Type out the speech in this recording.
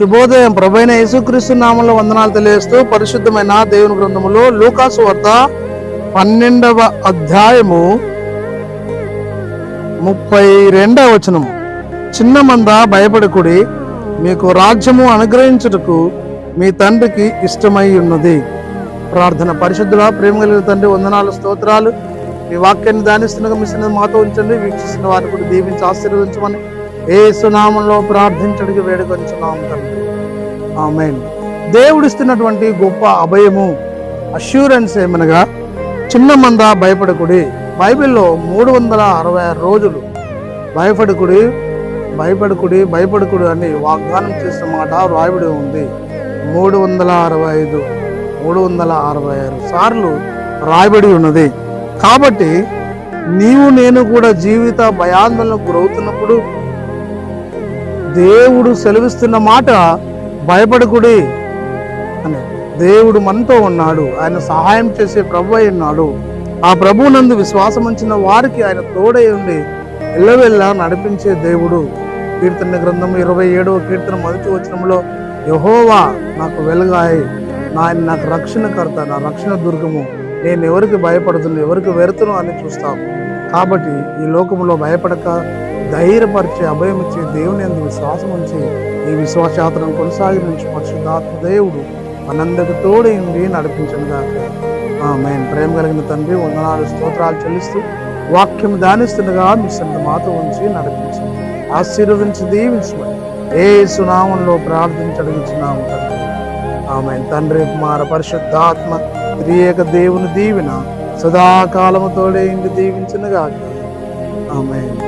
శుభోదయం. ప్రభైన యేసుక్రీస్తు నామంలో వందనాలు తెలియజేస్తూ పరిశుద్ధమైన దేవుని గ్రంథములో లూకాసు వార్త పన్నెండవ అధ్యాయము ముప్పై రెండవ వచనం చిన్న మంద భయపడకుడి మీకు రాజ్యము అనుగ్రహించుటకు మీ తండ్రికి ఇష్టమై ఉన్నది. ప్రార్థన పరిశుద్ధుల ప్రేమ కలిగిన తండ్రి వందనాలు స్తోత్రాలు. మీ వాక్యాన్ని దానిస్తున్న మీ మాతో ఉంచండి. వీక్షిస్తున్న వారిని కూడా దీవించి ఆశీర్వదించమని ఏ సునామంలో ప్రార్థించడానికి వేడుకొంచున్నాం తండ్రి. ఆమె దేవుడిస్తున్నటువంటి గొప్ప అభయము అష్యూరెన్స్ ఏమనగా చిన్న మంద భయపడకుడి. బైబిల్లో మూడు వందల అరవై ఆరు రోజులు భయపడకుడి భయపడకుడి భయపడకుడు అని వాగ్దానం చేసిన మాట రాయబడి ఉంది. మూడు వందల అరవై ఐదు మూడు వందల అరవై ఆరు సార్లు రాయబడి ఉన్నది. కాబట్టి నీవు నేను కూడా జీవిత భయాందోళనకు గురవుతున్నప్పుడు దేవుడు సెలవిస్తున్న మాట భయపడకుడి అని. దేవుడు మనతో ఉన్నాడు. ఆయన సహాయం చేసే ప్రభు అయి ఉన్నాడు. ఆ ప్రభు నందు విశ్వాసం ఉంచిన వారికి ఆయన తోడై ఉండి ఎల్లవెల్లా నడిపించే దేవుడు. కీర్తన గ్రంథం ఇరవై ఏడవ కీర్తన మొదటి వచనంలో యహోవా నాకు వెలుగాయి. నా ఆయన నాకు రక్షణకర్త. నా రక్షణ దుర్గము. నేను ఎవరికి భయపడుతున్నా ఎవరికి వెరుతును? అని చూస్తాం. కాబట్టి ఈ లోకంలో భయపడక ధైర్యపరిచే అభయం ఇచ్చే దేవుని అందు విశ్వాసం ఉంచి ఈ విశ్వాసయాత్రను కొనసాగించి పరిశుద్ధాత్మ దేవుడు మనందరికి ఉండి నడిపించను గాక. ఆమెన్. ప్రేమ కలిగిన తండ్రి వందనాలు స్తోత్రాలు చెల్లిస్తూ వాక్యం దానిస్తుండగా మీ సంత మాతో ఉంచి నడిపించండి. ఆశీర్వదించి దీవించమని ఏ సునామంలో ప్రార్థించడుగుచున్నాము తండ్రి. ఆమె తండ్రి కుమార పరిశుద్ధాత్మ త్రియేక దేవుని దీవిన సదాకాలముతోడే ఇంటి దీవించినగాక ఆమె